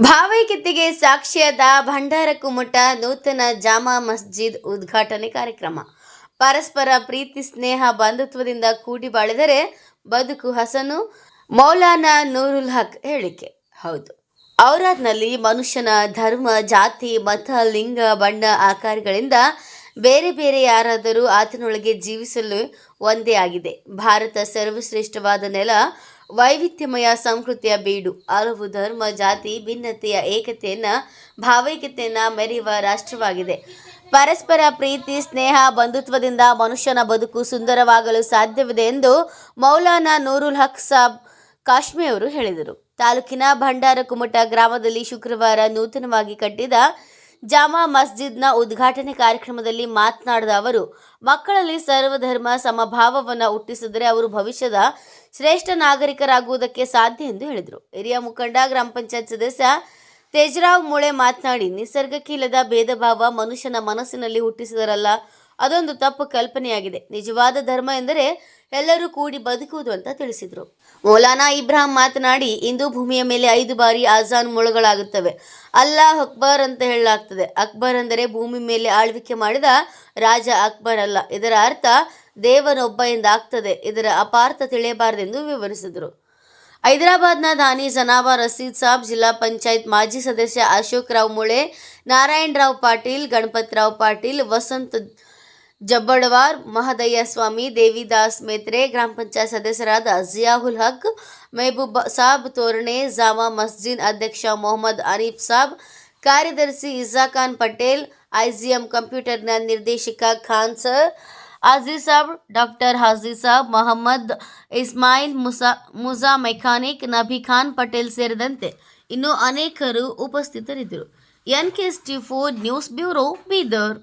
ಭಾವೈಕ್ಯತೆಗೆ ಸಾಕ್ಷಿಯಾದ ಭಂಡಾರ ಕುಮಟ ನೂತನ ಜಾಮಾ ಮಸ್ಜಿದ್ ಉದ್ಘಾಟನೆ ಕಾರ್ಯಕ್ರಮ. ಪರಸ್ಪರ ಪ್ರೀತಿ, ಸ್ನೇಹ, ಬಂಧುತ್ವದಿಂದ ಕೂಡಿ ಬಾಳಿದರೆ ಬದುಕು ಹಸನು. ಮೌಲಾನಾ ನೂರುಲ್ ಹಕ್ ಹೇಳಿಕೆ. ಹೌದು. ಔರಾದ್ನಲ್ಲಿ ಮನುಷ್ಯನ ಧರ್ಮ, ಜಾತಿ, ಮತ, ಲಿಂಗ, ಬಣ್ಣ ಆಕಾರಗಳಿಂದ ಬೇರೆ ಬೇರೆ ಯಾರಾದರೂ ಆತನೊಳಗೆ ಜೀವಿಸಲು ಒಂದೇ ಆಗಿದೆ. ಭಾರತ ಸರ್ವಶ್ರೇಷ್ಠವಾದ ನೆಲ ವೈವಿಧ್ಯಮಯ ಸಂಸ್ಕೃತಿಯ ಬೀಡು. ಹಲವು ಧರ್ಮ, ಜಾತಿ, ಭಿನ್ನತೆಯ ಏಕತೆಯನ್ನು, ಭಾವೈಕ್ಯತೆಯನ್ನ ಮೆರೆಯುವ ರಾಷ್ಟ್ರವಾಗಿದೆ. ಪರಸ್ಪರ ಪ್ರೀತಿ, ಸ್ನೇಹ, ಬಂಧುತ್ವದಿಂದ ಮನುಷ್ಯನ ಬದುಕು ಸುಂದರವಾಗಲು ಸಾಧ್ಯವಿದೆ ಎಂದು ಮೌಲಾನಾ ನೂರುಲ್ ಹಕ್ ಸಾಬ್ ಕಾಶ್ಮೀರ್ ಹೇಳಿದರು. ತಾಲೂಕಿನ ಭಂಡಾರ ಕುಮಟ ಗ್ರಾಮದಲ್ಲಿ ಶುಕ್ರವಾರ ನೂತನವಾಗಿ ಕಟ್ಟಿದ ಜಾಮಾ ಮಸ್ಜಿದ್ನ ಉದ್ಘಾಟನೆ ಕಾರ್ಯಕ್ರಮದಲ್ಲಿ ಮಾತನಾಡಿದ ಅವರು, ಮಕ್ಕಳಲ್ಲಿ ಸರ್ವಧರ್ಮ ಸಮಭಾವವನ್ನು ಹುಟ್ಟಿಸಿದರೆ ಅವರು ಭವಿಷ್ಯದ ಶ್ರೇಷ್ಠ ನಾಗರಿಕರಾಗುವುದಕ್ಕೆ ಸಾಧ್ಯ ಎಂದು ಹೇಳಿದರು. ಹಿರಿಯ ಮುಖಂಡ, ಗ್ರಾಮ ಪಂಚಾಯತ್ ಸದಸ್ಯ ತೇಜರಾವ್ ಮುಳೆ ಮಾತನಾಡಿ ನಿಸರ್ಗಕ್ಕಿಲ್ಲದ ಭೇದ ಭಾವ ಮನುಷ್ಯನ ಮನಸ್ಸಿನಲ್ಲಿ ಹುಟ್ಟಿಸಿದರಲ್ಲ ಅದೊಂದು ತಪ್ಪು ಕಲ್ಪನೆಯಾಗಿದೆ. ನಿಜವಾದ ಧರ್ಮ ಎಂದರೆ ಎಲ್ಲರೂ ಕೂಡಿ ಬದುಕುವುದು ಅಂತ ತಿಳಿಸಿದರು. ಮೌಲಾನಾ ಇಬ್ರಾಹಿಂ ಮಾತನಾಡಿ, ಇಂದು ಭೂಮಿಯ ಮೇಲೆ ಐದು ಬಾರಿ ಆಜಾನ್ ಮುಳುಗಳಾಗುತ್ತವೆ. ಅಲ್ಲಾಹ್ ಅಕ್ಬರ್ ಅಂತ ಹೇಳಲಾಗ್ತದೆ. ಅಕ್ಬರ್ ಅಂದರೆ ಭೂಮಿ ಮೇಲೆ ಆಳ್ವಿಕೆ ಮಾಡಿದ ರಾಜ ಅಕ್ಬರ್ ಅಲ್ಲ. ಇದರ ಅರ್ಥ ದೇವನೊಬ್ಬ ಎಂದಾಗ್ತದೆ. ಇದರ ಅಪಾರ್ಥ ತಿಳಿಯಬಾರದೆಂದು ವಿವರಿಸಿದರು. ಹೈದರಾಬಾದ್ನ ದಾನಿ ಜನಾಬಾ ರಸೀದ್ ಸಾಬ್, ಜಿಲ್ಲಾ ಪಂಚಾಯತ್ ಮಾಜಿ ಸದಸ್ಯ ಅಶೋಕ್ ರಾವ್ ಮುಳೆ, ನಾರಾಯಣ್ ರಾವ್ ಪಾಟೀಲ್, ಗಣಪತ್ ರಾವ್ ಪಾಟೀಲ್, ವಸಂತ್ ಜಬ್ಬಡವಾರ್ ಮಹದಯ್ಯ ಸ್ವಾಮಿ, ದೇವಿದಾಸ್ ಮೇತ್ರೆ, ಗ್ರಾಮ ಪಂಚಾಯತ್ ಸದಸ್ಯರಾದ ಜಿಯಾಹುಲ್ ಹಕ್, ಮೆಹಬೂಬ್ ಸಾಬ್ ತೋರಣೆ, ಜಾಮಾ ಮಸ್ಜಿದ್ ಅಧ್ಯಕ್ಷ ಮೊಹಮ್ಮದ್ ಅನೀಫ್ ಸಾಬ್, ಕಾರ್ಯದರ್ಶಿ ಇಜಾಖಾನ್ ಪಟೇಲ್, ಐಜಿಎಂ ಕಂಪ್ಯೂಟರ್ನ ನಿರ್ದೇಶಕ Khan sir Haji Sab, doctor Haji Sab, Mohammed Ismail Musa Muja mechanic Nabi Khan Patel ಸೇರಿದಂತೆ ಇನ್ನೂ ಅನೇಕರು ಉಪಸ್ಥಿತರಿದ್ದರು. N K S T four news bureau Bidar.